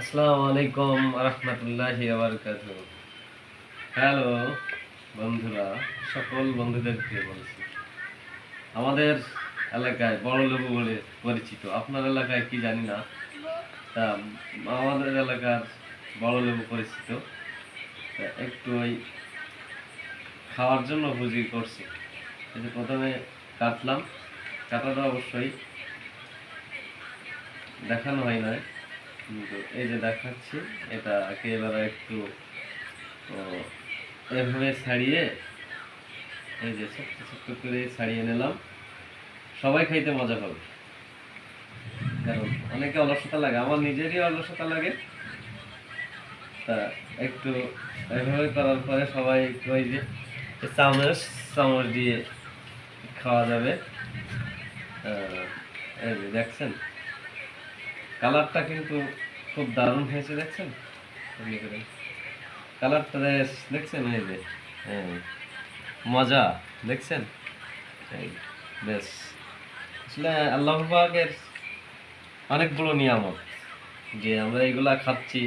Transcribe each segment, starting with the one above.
আসসালামু আলাইকুম রহমতুল্লাহি বারকাত হ্যালো বন্ধুরা, সকল বন্ধুদেরকে বলছি আমাদের এলাকায় বড় লেবু বলে পরিচিত। আপনার এলাকায় কি জানি না, তা আমাদের এলাকার বড় লেবু পরিচিত। একটু ওই খাওয়ার জন্য ভুজি করছি। এই প্রথমে কাটলাম। কাটাটা অবশ্যই দেখানো হয় না কিন্তু এই যে দেখাচ্ছি, এটা একেবারে একটু এভাবে ছাড়িয়ে, এই যে ছোট্ট ছোট্ট করে ছাড়িয়ে নিলাম। সবাই খাইতে মজা পাবে। কারণ অনেকে অলসতা লাগে, আমার নিজেরই অলসতা লাগে। তা একটু এভাবে করার পরে সবাই ওই যে চামচ চামচ দিয়ে খাওয়া যাবে। দেখছেন? কালারটা কিন্তু খুব দারুণ হয়েছে, দেখছেন? করে। কালারটা দেখছেন এই যে হ্যাঁ মজা, দেখছেন? এই, বেশ। আসলে আল্লাহ পাকের অনেক বড় যে আমরা এইগুলা খাচ্ছি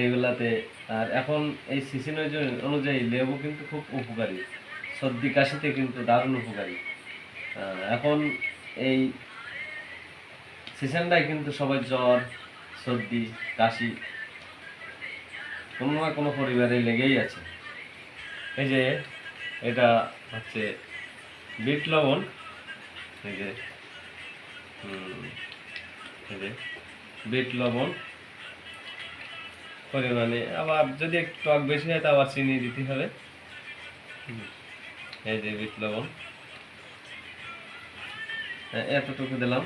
এইগুলাতে আর এখন এই সিজন অনুযায়ী লেবু কিন্তু খুব উপকারী। সর্দি কাশিতে কিন্তু দারুণ উপকারী। এখন এই সিজনটাই কিন্তু সবাই জ্বর, সর্দি, কাশি, কোনো না কোনো পরিবারে লেগেই আছে। এই যে এটা হচ্ছে বিট লবণ, এই যে এই যে বিট লবণ পরিমাণে আবার যদি একটু টক বেশি হয়, তো আবার চিনি দিতে হবে। এই যে বিট লবণ, এতটুকু দিলাম।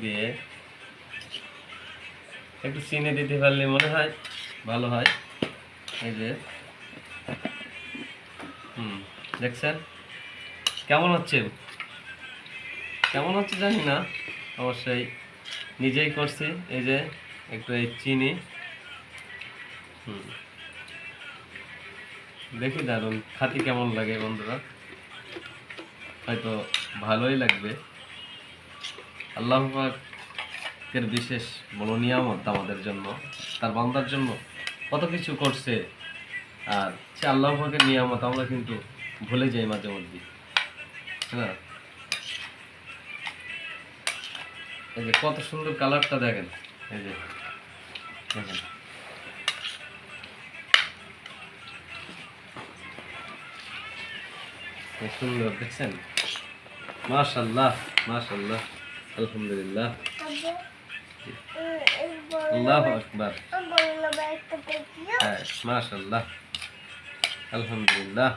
দিয়ে একটু চিনি দিতে পারলে মনে হয় ভালো হয়। এই যে। হুম, দেখছেন? কেমন হচ্ছে? কেমন হচ্ছে জানি না। অবশ্যই নিজেই করছি। এই যে একটু এই চিনি। হুম। দেখি দারুণ খাতি কেমন লাগে বন্ধুরা। হয়তো ভালোই লাগবে। আল্লাহ পাকের বিশেষ বড় নিয়ামত আমাদের জন্য, তার বান্দার জন্য কত কিছু করছে। আর সে আল্লাহ পাকের নিয়ামত আমরা কিন্তু ভুলে যাই মাঝে মধ্যে হ্যাঁ এই যে কত সুন্দর কালারটা দেখেন। এই যে, দেখেন। সুন্দর দেখছেন মাশাল্লাহ মাশাল্লাহ আলহামদুলিল্লাহ আল্লাহ আকবার হ্যাঁ মাশাল্লাহ আলহামদুলিল্লাহ